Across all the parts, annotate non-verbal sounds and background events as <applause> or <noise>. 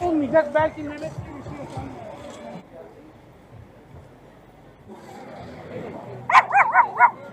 Olmayacak belki Mehmet bir şey yapar. <laughs>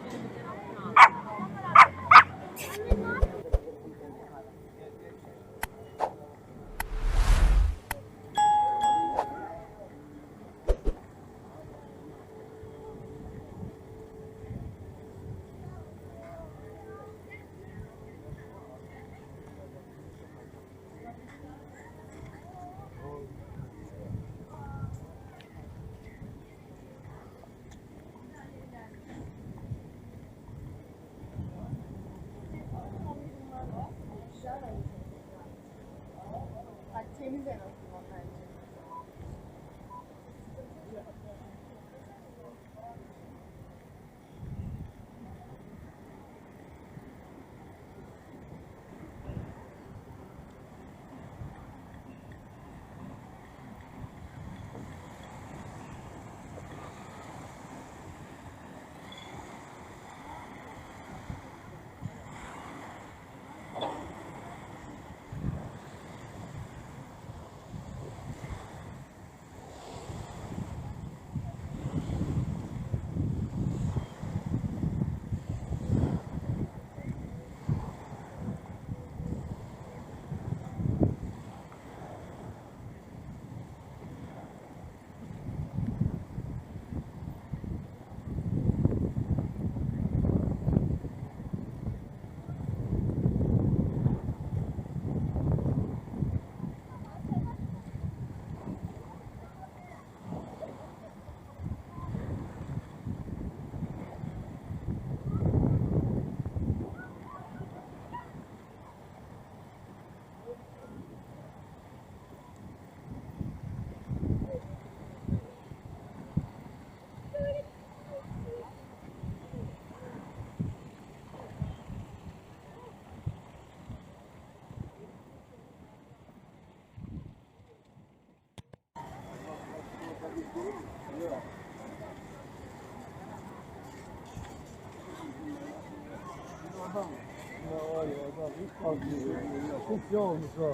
Kumsya olmuş ha.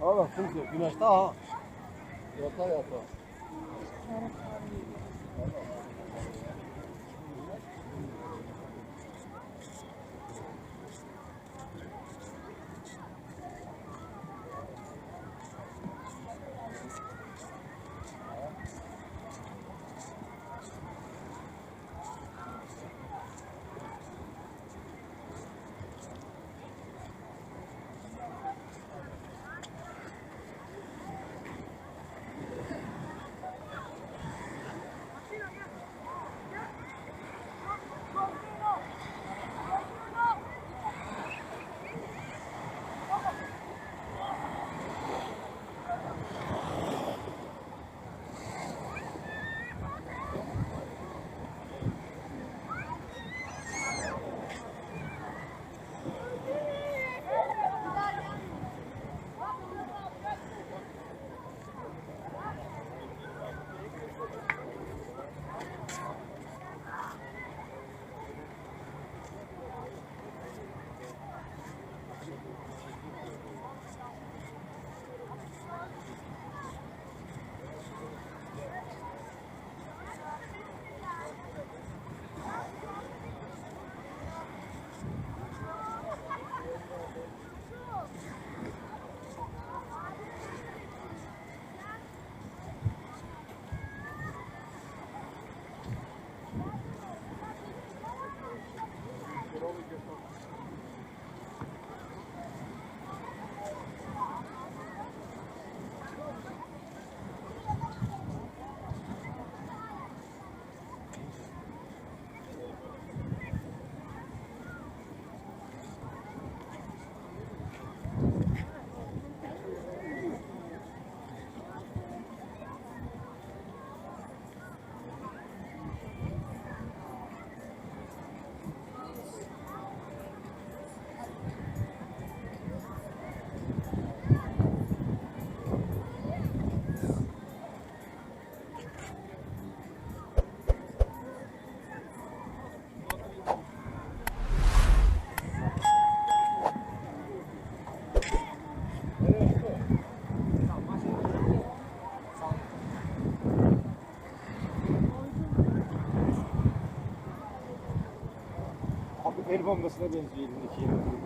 Ha bak kumsya, güneşte ha. Yata yata. Богом на славі звільних.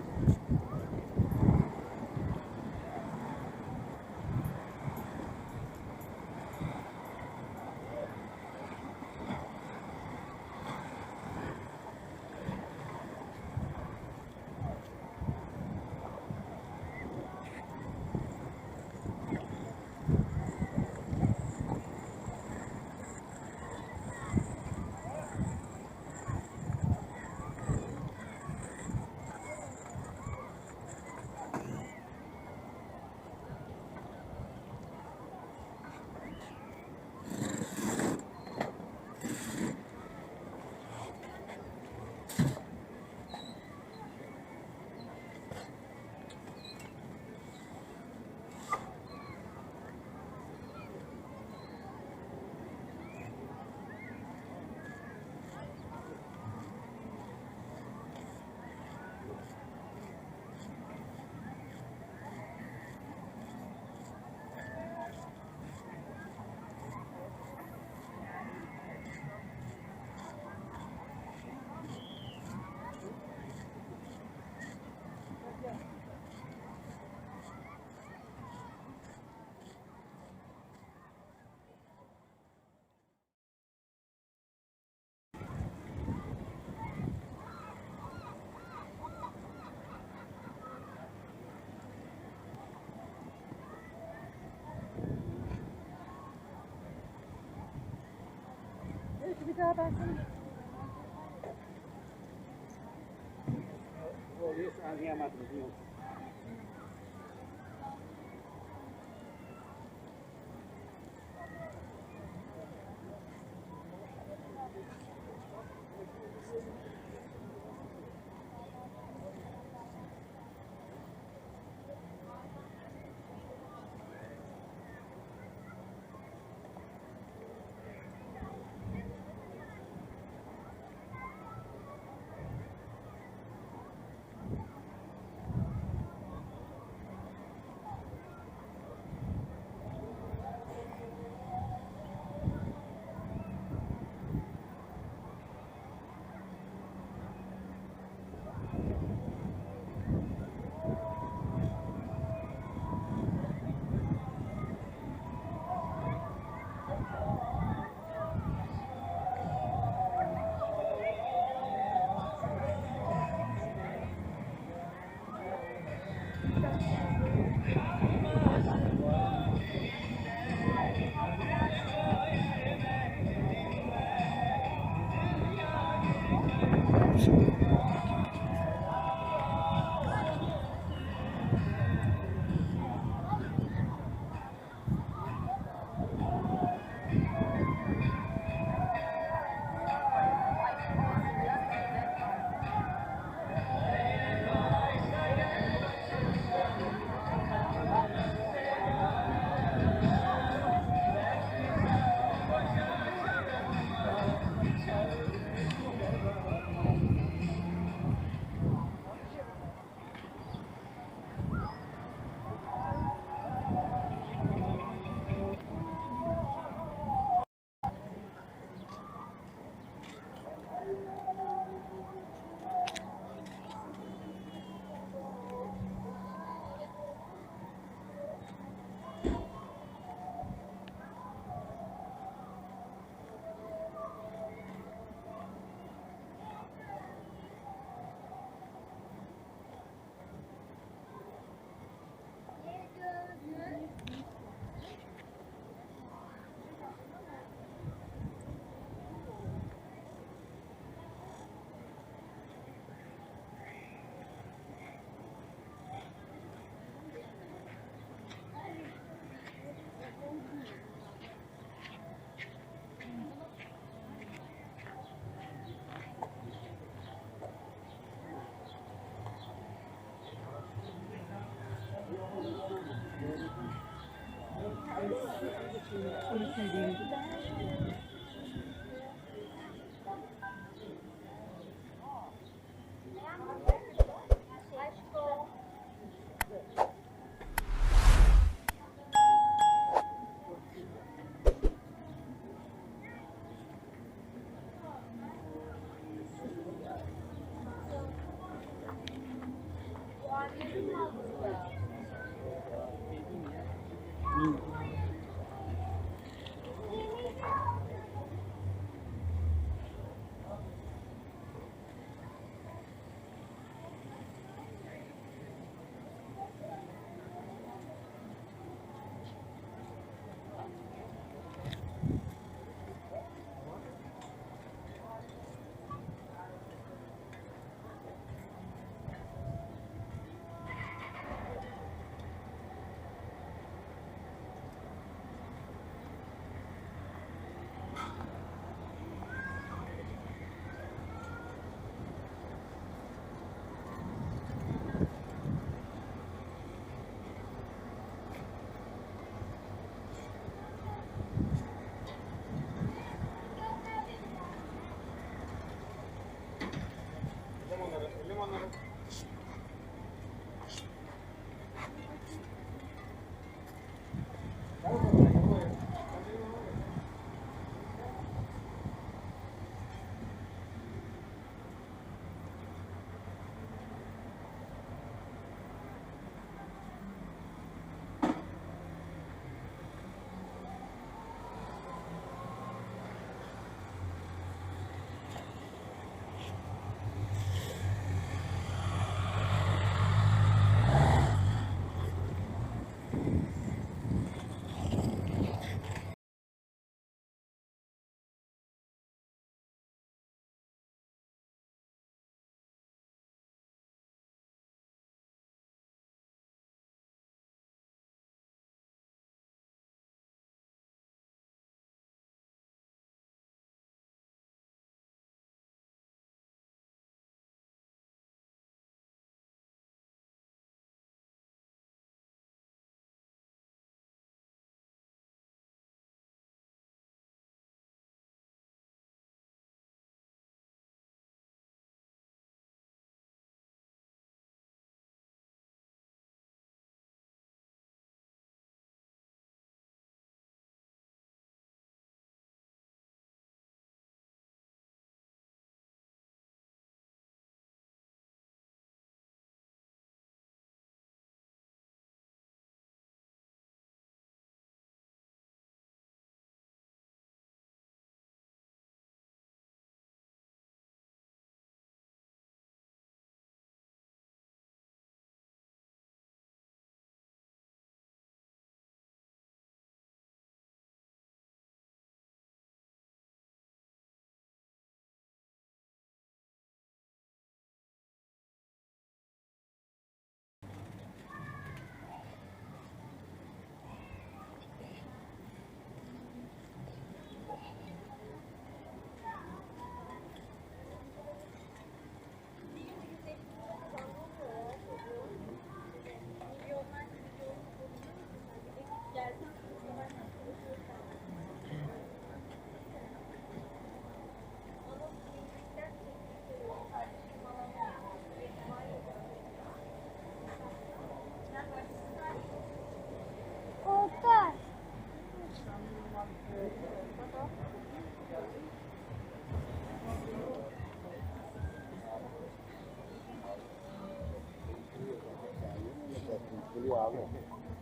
Hadi bir daha versene. Yok anlayamadım. Yok. 太。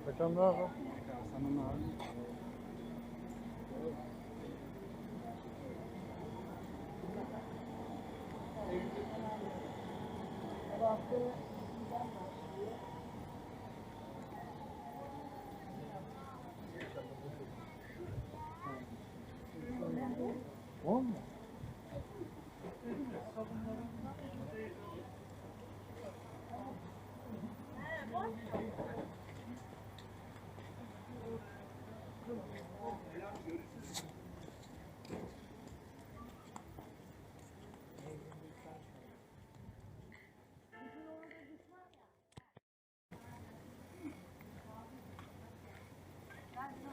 Pekala. Pekala.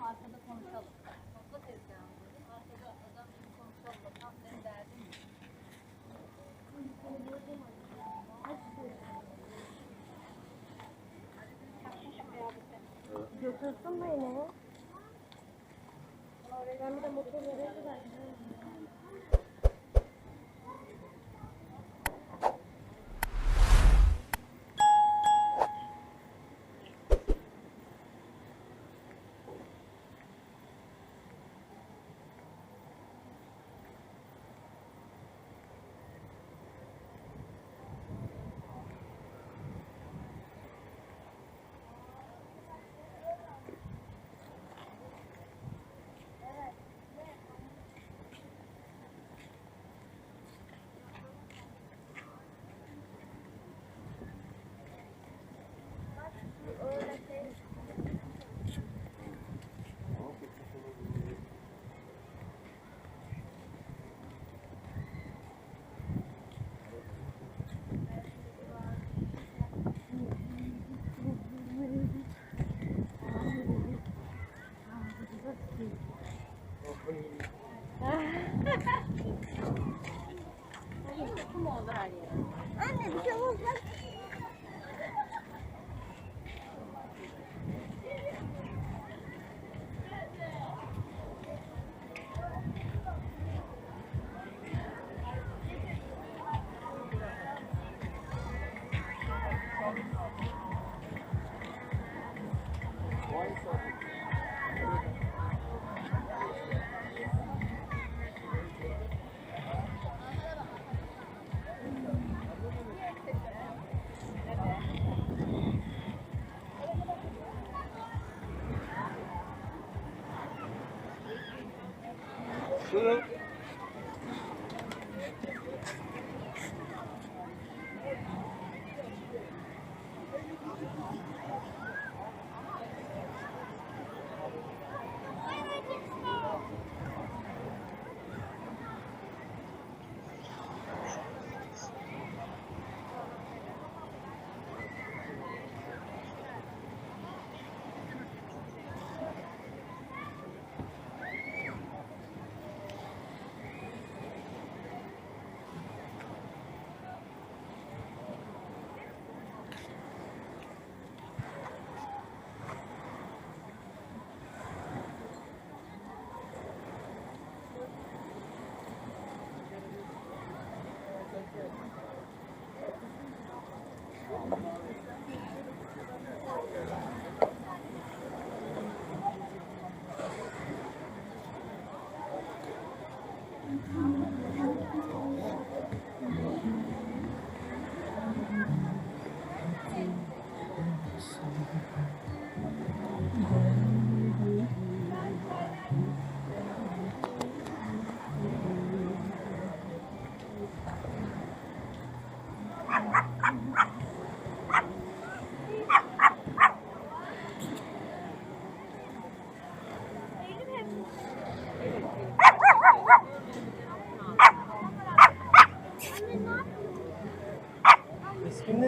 Arkada konuşalım. Topla tezgahını dedim. Arkada adam gibi konuşalım. Bakalım senin derdin ne? Götürsün beni. Ben bir de motor vereyim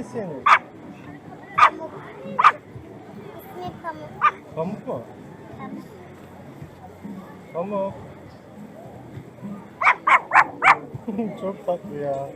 ne senin? İsmi Pamuk. Pamuk mu? Pamuk. <laughs> Çok tatlı ya.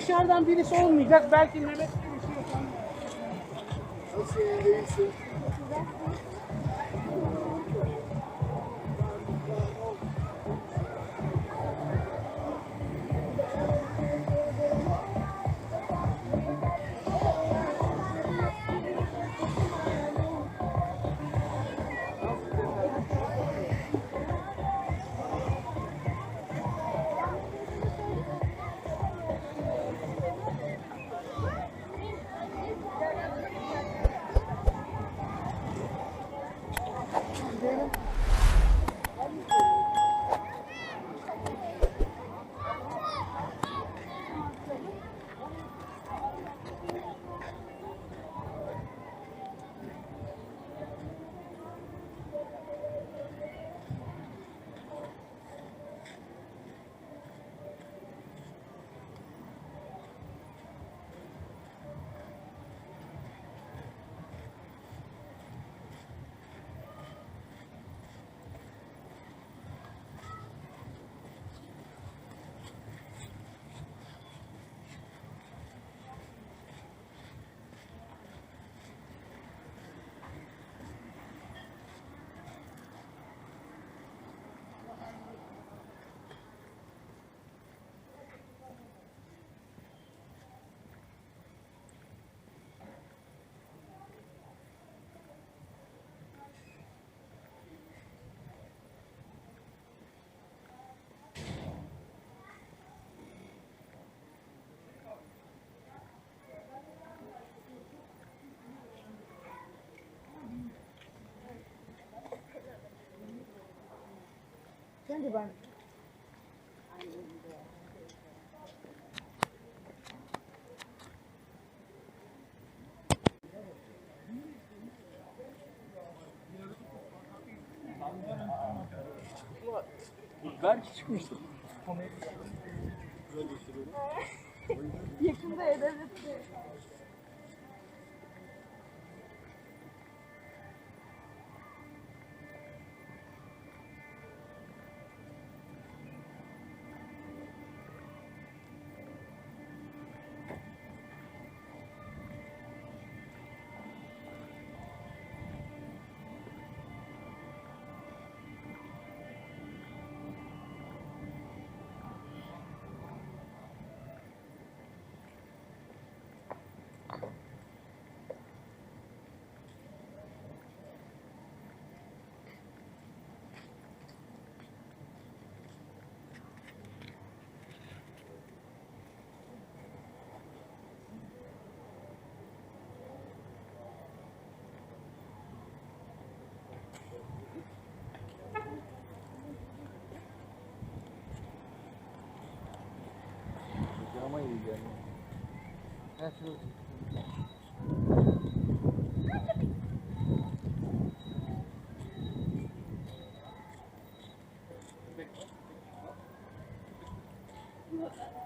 Dışarıdan birisi olmayacak. Belki Mehmet birisi yok. Belki çıkmıştır. Yakında ederiz. Absolutely. Thank.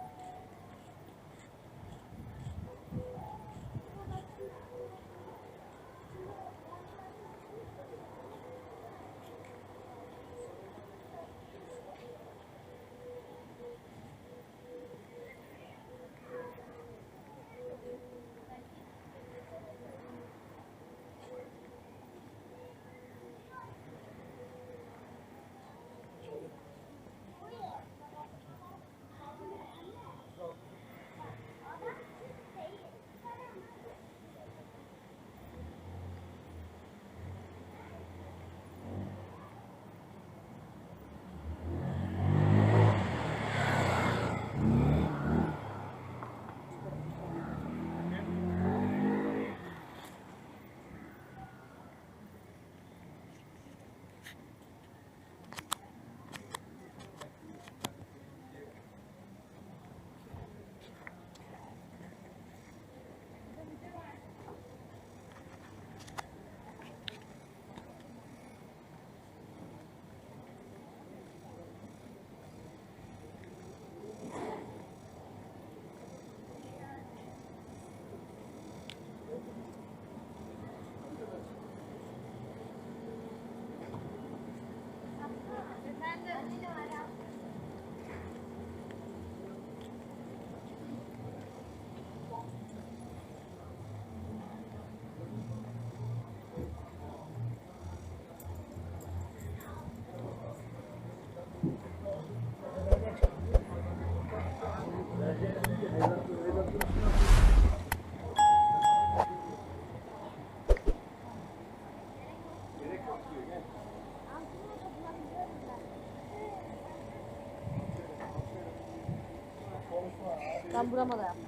Ben burama da yap.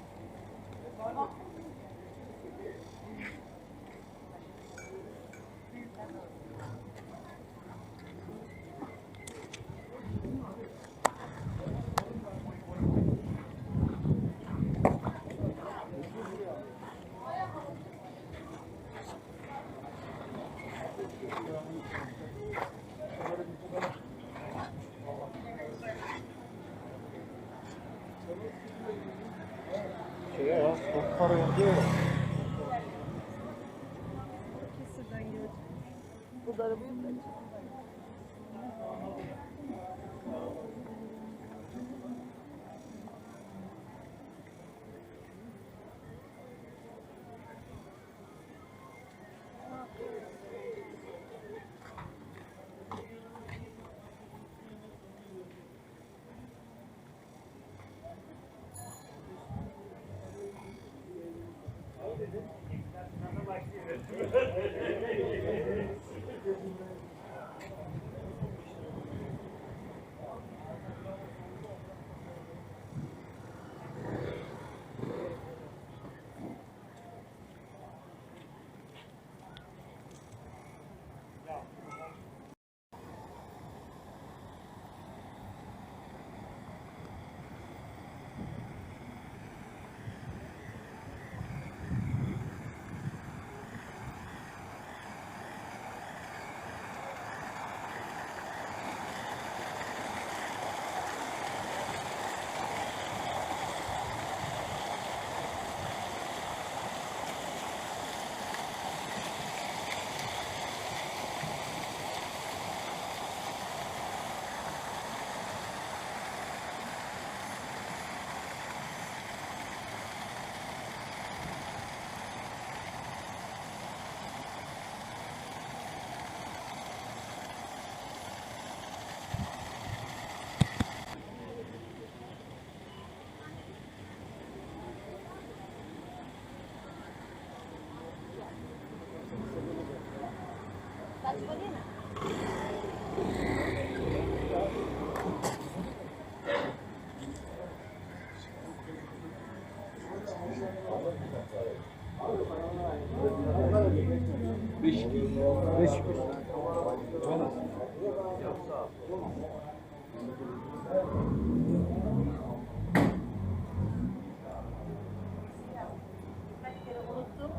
Unuttum.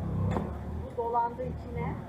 Bu dolandı içine.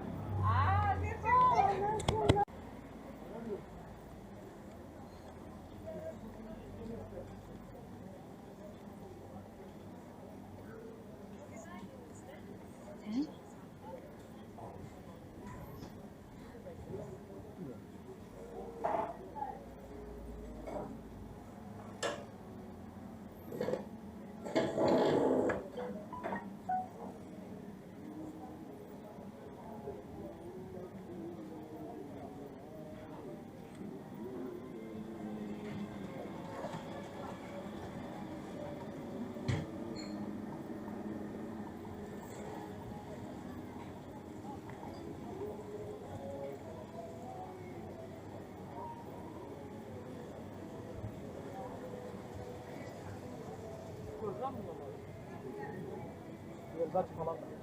Yoldaş falan.